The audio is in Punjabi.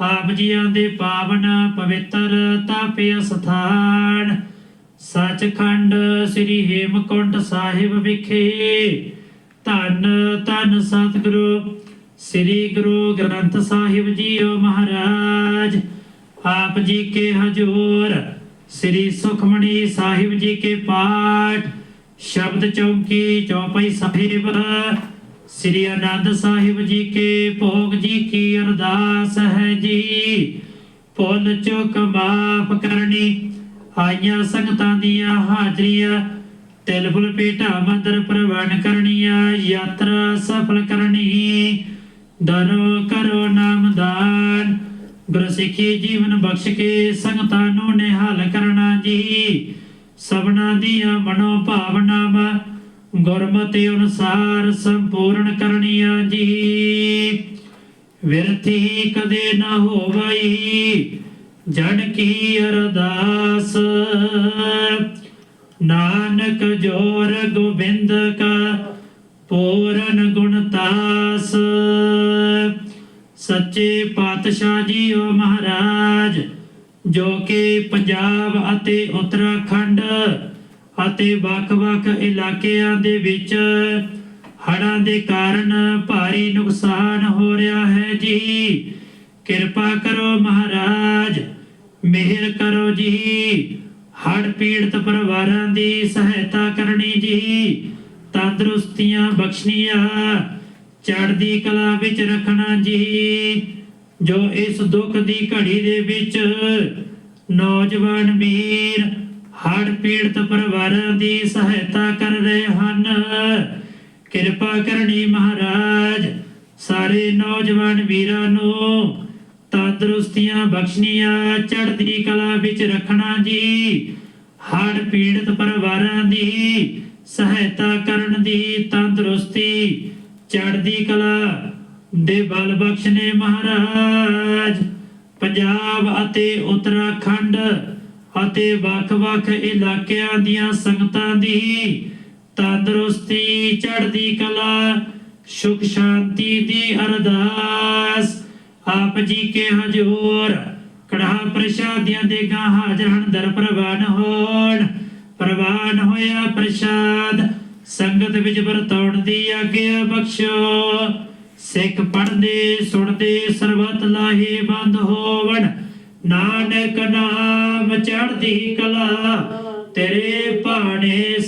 ਆਪ ਜੀਆਂ ਦੇ ਪਾਵਨ ਪਵਿੱਤਰ ਤਾਪਿਆ ਸਥਾਨ। ਸੱਚਖੰਡ ਸ੍ਰੀ ਹੇਮਕੁੰਟ ਸਾਹਿਬ ਵਿਖੇ ਧੰਨ ਧੰਨ ਸਤਿਗੁਰੂ, ਸ੍ਰੀ ਗੁਰੂ ਗ੍ਰੰਥ ਸਾਹਿਬ ਜੀਓ ਮਹਾਰਾਜ। ਆਪ ਜੀ ਕੇ ਹਜੂਰ, ਸ੍ਰੀ ਸੁਖਮਣੀ ਸਾਹਿਬ ਜੀ ਕੇ ਪਾਠ, ਸ਼ਬਦ ਚੌਕੀ ਚੌਪਈ ਸਾਹਿਬ ਸ੍ਰੀ ਆਨੰਦ ਸਾਹਿਬ ਜੀ ਕੇ ਭੋਗ ਜੀ ਕੀ ਅਰਦਾਸ ਹੈ ਜੀ। ਭੁੱਲ ਚੁੱਕ ਮਾਫ ਕਰਨੀ। ਆਈਆਂ ਸੰਗਤਾਂ ਦੀਆਂ ਹਾਜ਼ਰੀਆਂ। ਤਿਲ ਪੇਟਾ ਮੰਦਰ ਪ੍ਰਵਾਨ ਕਰਨੀਆਂ। ਯਾਤਰਾ ਸਫਲ ਕਰਨੀ। ਦਰੋ ਕਰੋ ਨਾਮਦਾਨ ਗੁਰ ਸਿੱਖੀ ਜੀਵਨ ਬਖਸ਼ ਕੇ ਸੰਗਤਾਂ ਨੂੰ ਨਿਹਾਲ ਕਰਨਾ ਜੀ। ਸਭਨਾ ਦੀਆਂ ਮਨੋ ਭਾਵਨਾਵਾਂ ਗੁਰਮਤਿ ਅਨੁਸਾਰ ਸੰਪੂਰਨ ਕਰਨੀਆਂ ਜੀ। ਵਿਰਥੀ ਕਦੇ ਨਾ ਹੋਵਈ, ਜਨ ਕੀ ਅਰਦਾਸ। ਨਾਨਕ ਜੋਰ ਗੋਬਿੰਦ ਕਾ ਪੂਰਨ ਗੁਣਤਾਸ ਸੱਚੇ ਪਾਤਸ਼ਾਹ ਜੀ ਓ ਮਹਾਰਾਜ, ਜੋ ਕਿ ਪੰਜਾਬ ਅਤੇ ਉੱਤਰਾਖੰਡ ਅਤੇ ਵੱਖ-ਵੱਖ ਇਲਾਕਿਆਂ ਦੇ ਵਿੱਚ ਹੜ੍ਹਾਂ ਦੇ ਕਾਰਨ ਭਾਰੀ ਨੁਕਸਾਨ ਹੋ ਰਿਹਾ ਹੈ ਜੀ। ਕਿਰਪਾ ਕਰੋ ਮਹਾਰਾਜ, ਮਿਹਰ ਕਰੋ ਜੀ। ਹੜ੍ਹ ਪੀੜਤ ਪਰਿਵਾਰਾਂ ਦੀ ਸਹਾਇਤਾ ਕਰਨੀ ਜੀ। ਤੰਦਰੁਸਤੀਆਂ ਬਖਸ਼ਣੀਆਂ, ਚੜ੍ਹਦੀ ਕਲਾ ਵਿੱਚ ਰੱਖਣਾ ਜੀ। ਜੋ ਇਸ ਦੁੱਖ ਦੀ ਘੜੀ ਦੇ ਵਿੱਚ ਨੌਜਵਾਨ ਵੀਰ ਹੜ੍ਹ ਪੀੜਤ ਪਰਿਵਾਰਾਂ ਦੀ ਸਹਾਇਤਾ ਕਰ ਰਹੇ ਹਨ। ਕਿਰਪਾ ਕਰਨੀ ਮਹਾਰਾਜ, ਸਾਰੇ ਨੌਜਵਾਨ ਵੀਰਾਂ ਨੂੰ ਤੰਦਰੁਸਤੀਆਂ ਬਖਸ਼ਣੀਆਂ, ਚੜ੍ਹਦੀ ਕਲਾ ਵਿੱਚ ਰੱਖਣਾ ਜੀ। ਹੜ੍ਹ ਪੀੜਤ ਪਰਿਵਾਰਾਂ ਦੀ ਸਹਾਇਤਾ ਕਰਨ ਦੀ ਤੰਦਰੁਸਤੀ, ਚੜ੍ਹਦੀ ਕਲਾ ਦੇ ਬਲ ਬਖਸ਼ਨੇ ਮਹਾਰਾਜ। ਪੰਜਾਬ ਅਤੇ ਉੱਤਰਾਖੰਡ ਅਤੇ ਵੱਖ-ਵੱਖ ਇਲਾਕਿਆਂ ਦੀਆਂ ਸੰਗਤਾਂ ਦੀ ਤੰਦਰੁਸਤੀ, ਚੜ੍ਹਦੀ ਕਲਾ, ਸੁਖ ਸ਼ਾਂਤੀ ਦੀ ਅਰਦਾਸ। ਆਪ ਜੀ ਕੇ ਹਜੂਰ ਕੜਾ ਪ੍ਰਸ਼ਾਦਿਆਂ ਦੇ ਗਾ ਹਾਜ਼ਰ ਹਨ ਦਰ ਪ੍ਰਵਾਨ ਹੋਣ। ਪ੍ਰਵਾਨ ਹੋਇਆ ਪ੍ਰਸ਼ਾਦ, ਸੰਗਤ ਵਿੱਚ ਵਰਤਾਉਣ ਦੀ ਆਗਿਆ ਬਖਸ਼ੋ। ਸਿੱਖ ਪੜ੍ਹਦੇ, ਸੁਣਦੇ, ਸਰਬਤ ਲਾਹੇ ਬੰਦ ਹੋਵਣ। ਨਾਨਕ ਨਾਮ ਚੜ੍ਹਦੀ ਕਲਾ ਤੇਰੇ ਭਾਣੇ